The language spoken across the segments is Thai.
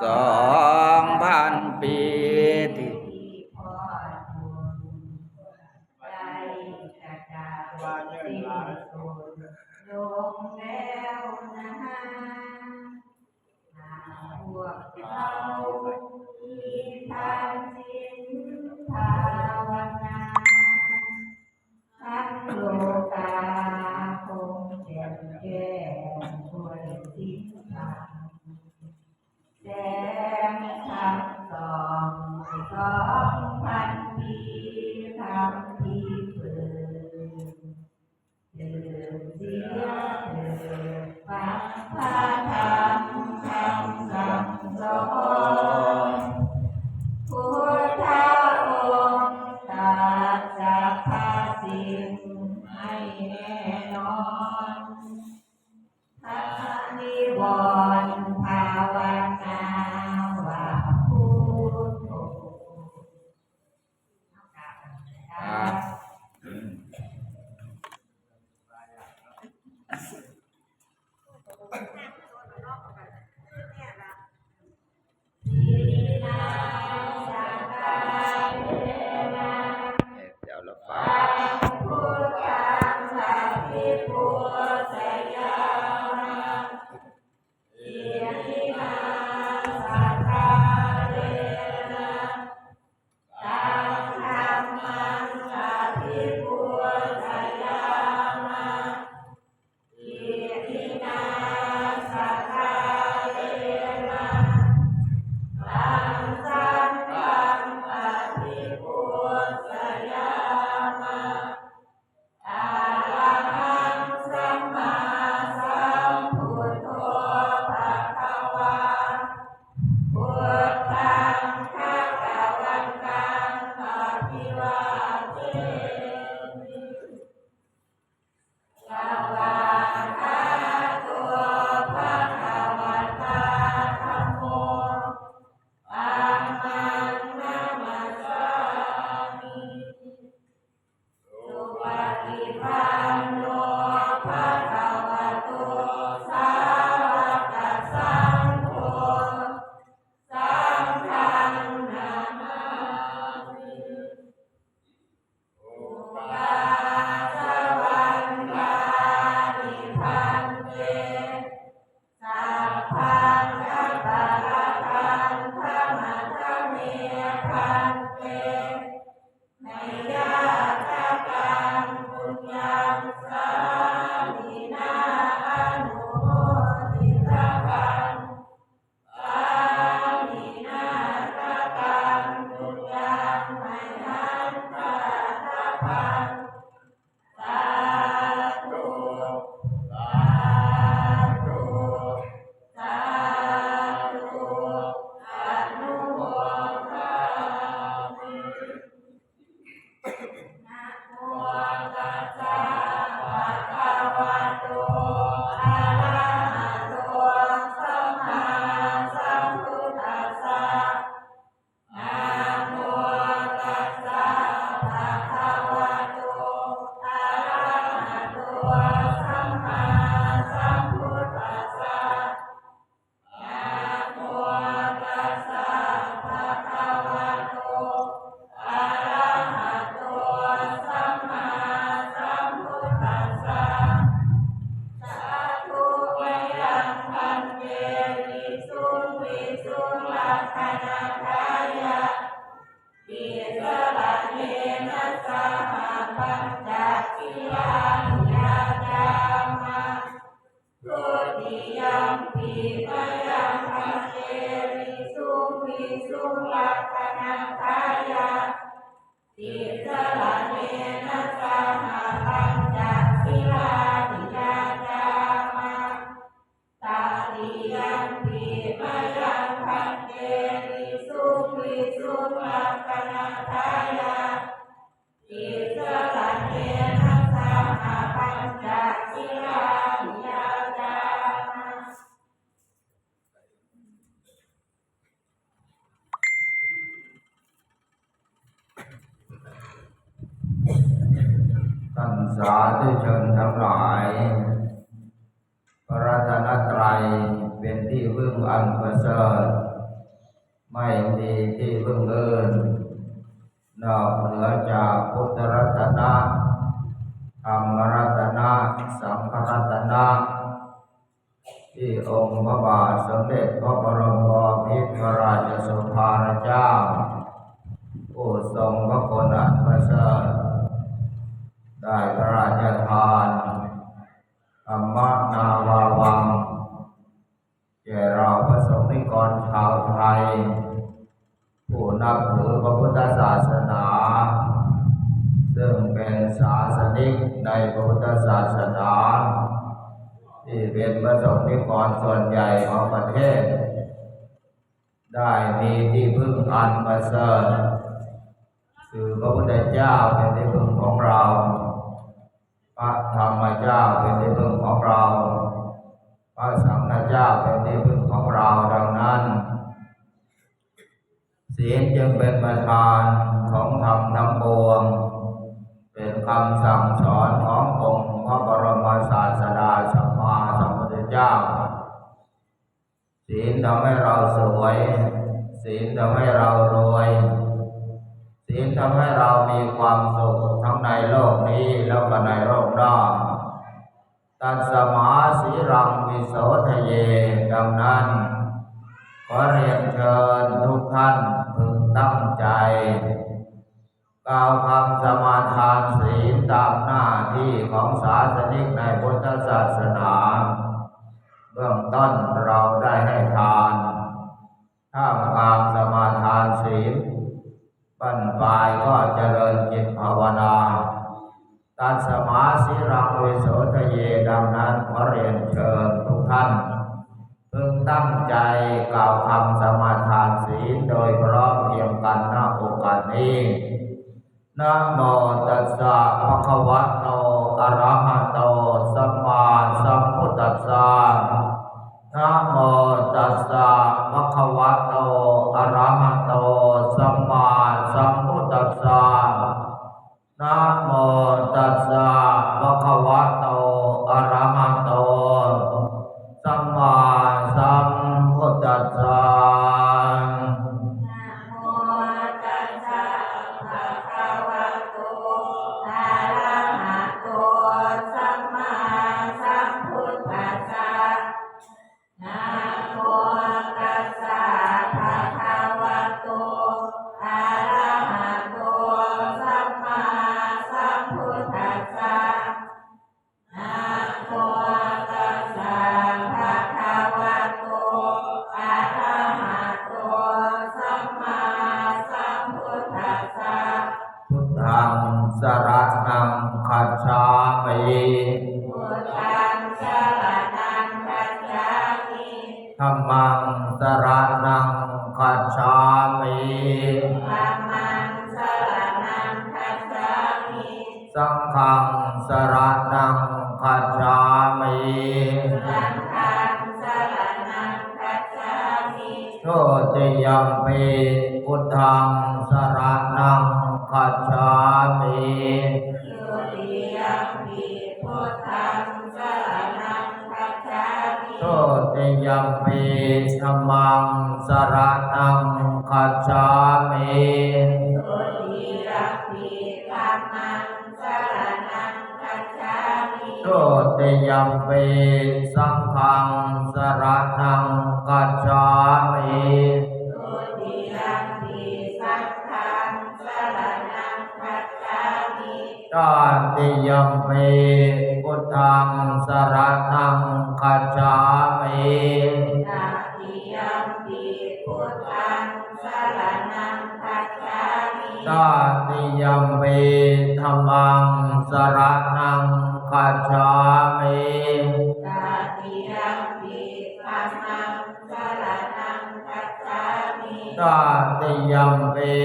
สาาพุทธรัตนะธรรมรัตนะ สังฆรัตนะ ที่องค์พระบาทสมเด็จพระบรมพิตรราชสุภาเจ้า ระพุทธเจ้าเป็นที่พึ่งของเรา พระธรรมเจ้าเป็นที่พึ่งของเรา พระสังฆเจ้าเป็นที่พึ่งของเราดังนั้นศีลจึงเป็นประธานของธรรมทั้งปวง เป็นคำสั่งสอนขององค์พระบรมศาสดาสัมมาสัมพุทธเจ้า ศีลทำให้เราสวย ศีลทำให้เรารวย ศีลทำให้เรามีความสุขทั้งในโลกนี้แล้วก็ในโลกหน้าตัสมาสีรังวิโสทะเย ดังนั้น ขอเรียนเชิญทุกท่านพึงตั้งใจกล่าวคำสมาทานศีลตามหน้าที่ของศาสนิกในพุทธศาสนา เบื้องต้นเราได้ให้ทานท่ามกลางสมาทานศีล บั้นปลายก็เจริญจิตภาวนาตัสมาสิรังวิโสทะเยดังนั้นขอเรียนเชิญทุกท่าน พึงตั้งใจกล่าวคำสมาทานศีลโดยพร สรนังคัจฉามิพุทธังสรณังคัจฉามิธัมมัง ยั มปิ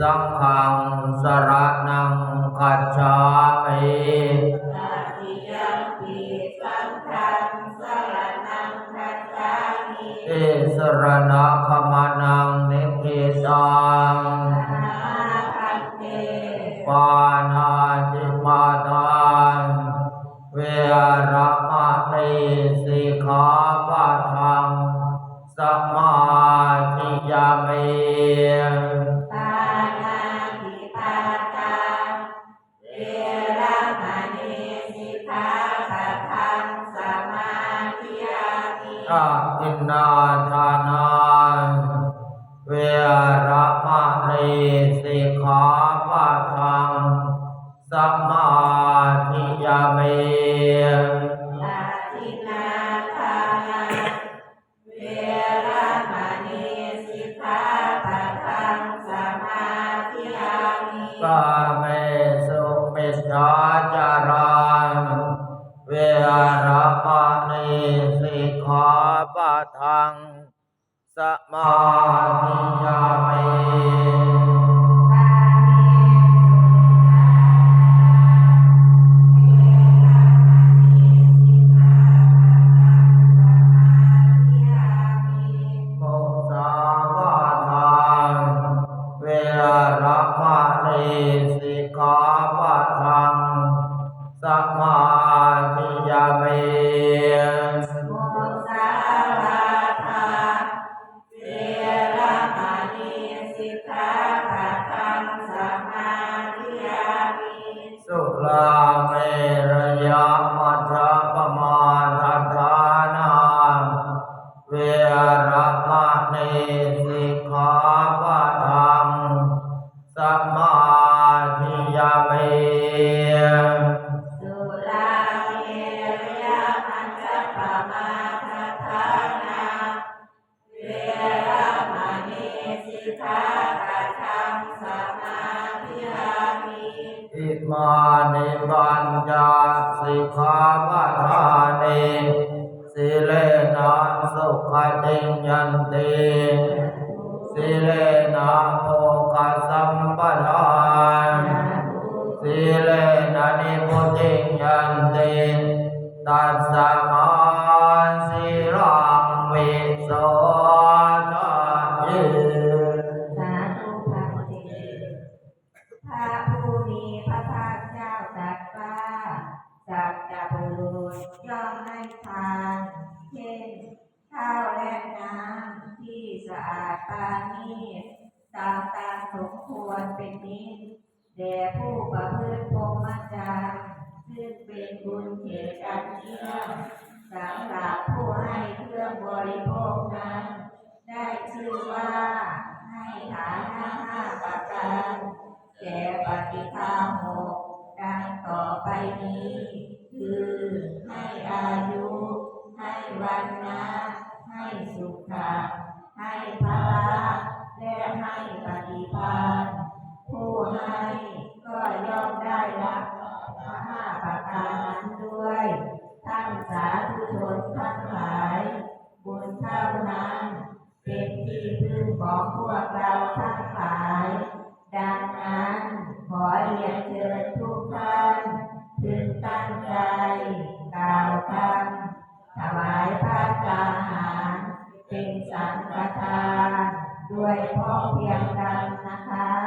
สังฆังสระนังขจามิ ระมะเรสิขาปะทังสมาธิยามี มานิปัญจสิกขาปะทานิสิเลนะสุขติงยันติสิเลนะโภคสัมปทานสิเลนะนิพุติยันติตัสสะ ปาณีตตามตามสมควรเป็นนิดแด่ผู้ประพฤติพรหมจรรย์ซึ่งเป็นบุญเขตอันเยี่ยมสำหรับผู้ให้เครื่องบริโภคนั้น ได้ชื่อว่าให้ฐานะห้าประการแก่ปฏิภาหกดังต่อไปนี้ คือให้อายุ ให้วันนะให้สุขะ ให้พละและให้ปฏิภาณผู้ให้ก็ย่อมได้รับห้าประการนั้นด้วยทั้งสาธุชนทั้งหลาย บุญเท่านั้น เป็นที่พึ่งของพวกเราทั้งหลาย ดังนั้นขอเรียนเชิญทุกท่านพึงตั้งใจกล่าวคำถวายพระกาหาร ทานด้วยพ่อเพียงกันนะคะ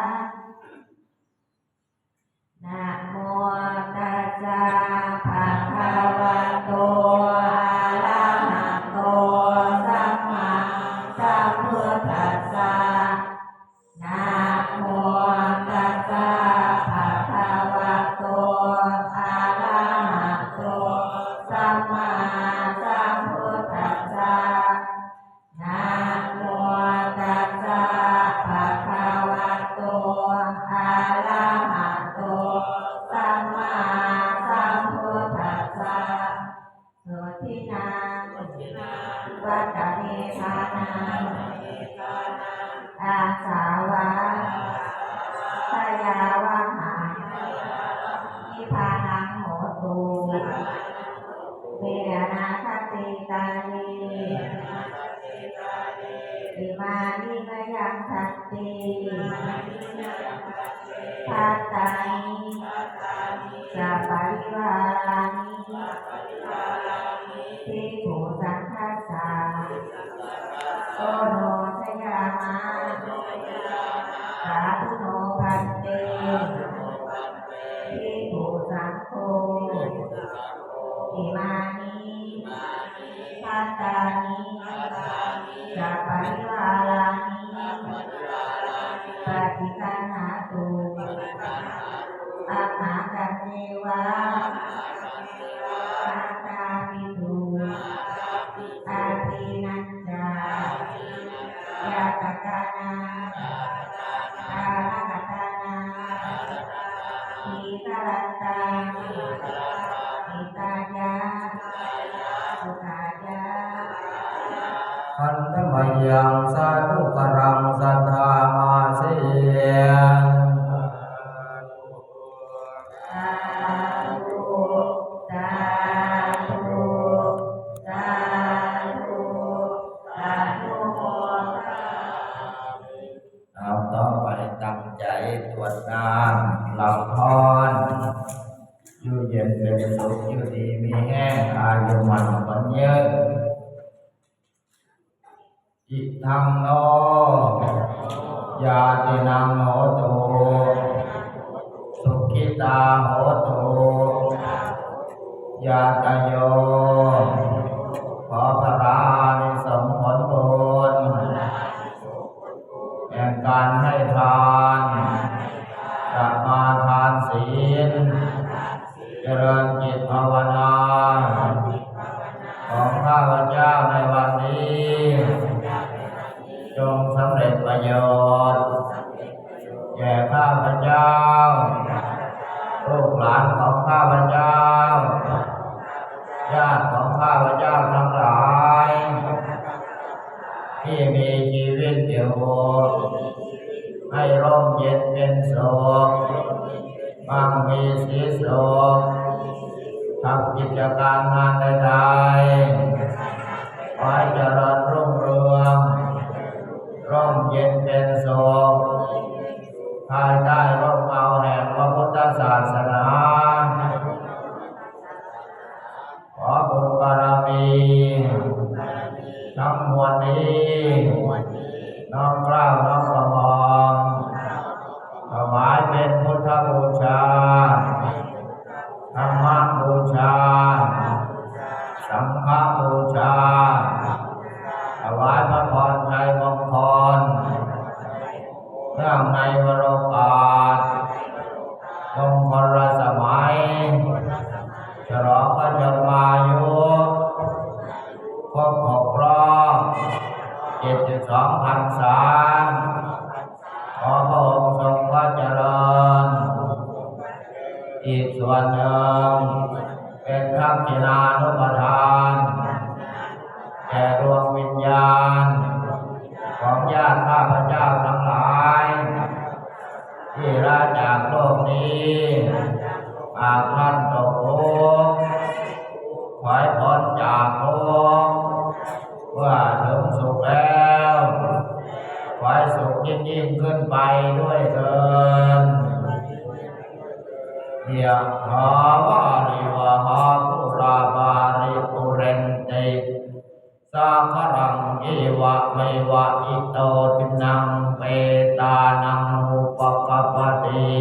God. ขันธมยังสาธุกรังสัทธามาเสย why ครบหกรอบเจ็ดสิบสองพรรษาขอพระองค์ทรงพระเจริญ อีกส่วนหนึ่งเป็นทักษิณานุปทานแก่ดวงวิญญาณ ของญาติข้าพเจ้าทั้งหลาย ที่ลาจากโลกนี้อาท่านตกทุกข์ขอให้พ้นจากทุกข์ เมื่อถึงสุขแล้วขอให้สุขยิ่งยิ่งขึ้นไปด้วยเถิดเดียหาวาริวหาปุราบาริปุเรนติสาครังเอวะเมวะอิโตตินังเปตานังอุปกปปติ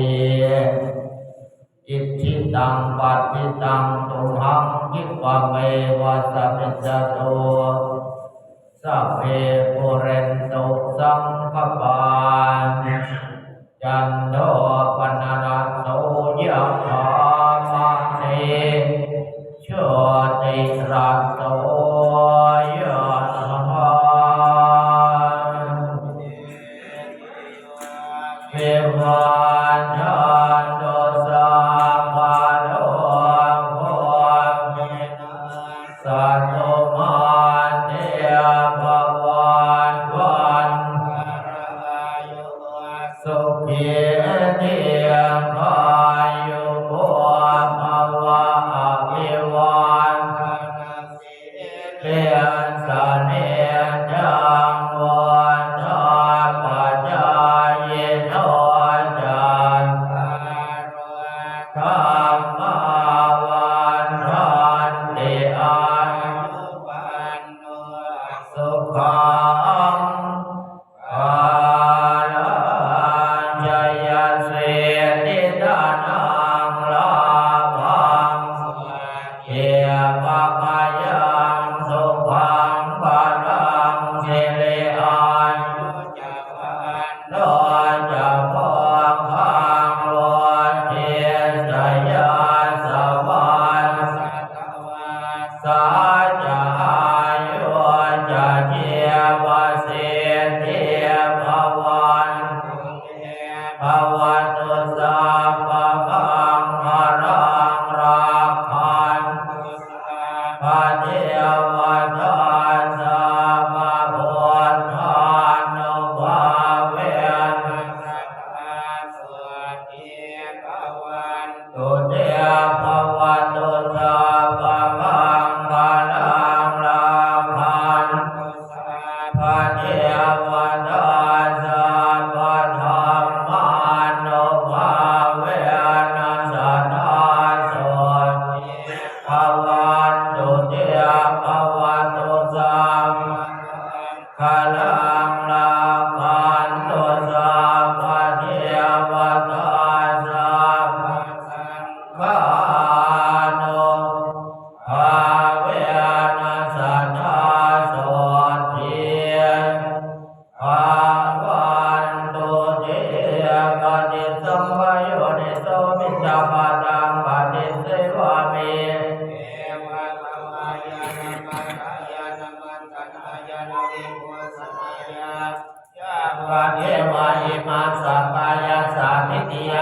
อิทิตังปัติตังตุหังคิปะเมวะสมิจจโต สัพเพปุเรนตุสังคปานจันโทปนระโตยะธามะเนโชติระโตยะธาเทวันทันโตสัมมาโนโภสัตโตมา familia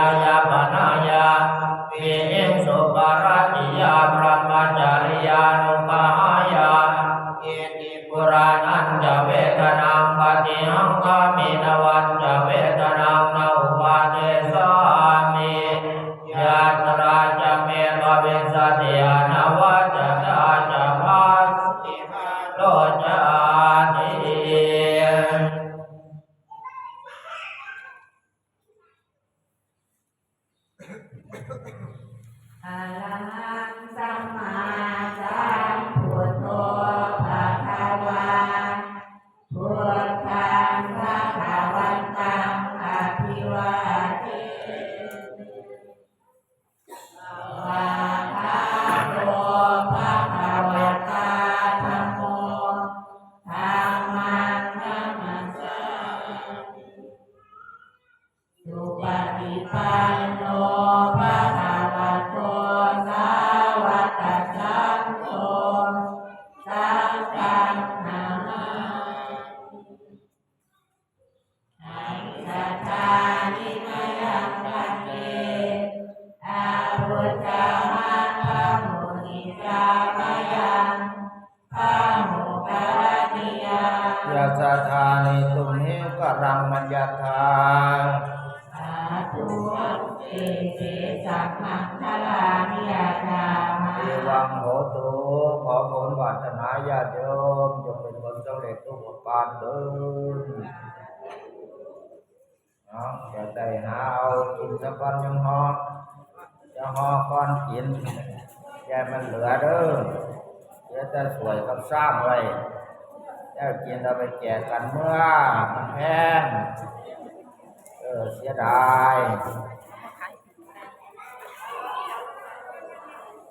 ปานเดินน้องจะได้หาเอากินสะกวันยังหอจะหอก้อนกินแกมันเหลือเด้อเดี๋จะสวยกับสร้างไว้้ากินเราไปแก่กันเมื่อมันแพงเออเสียดาย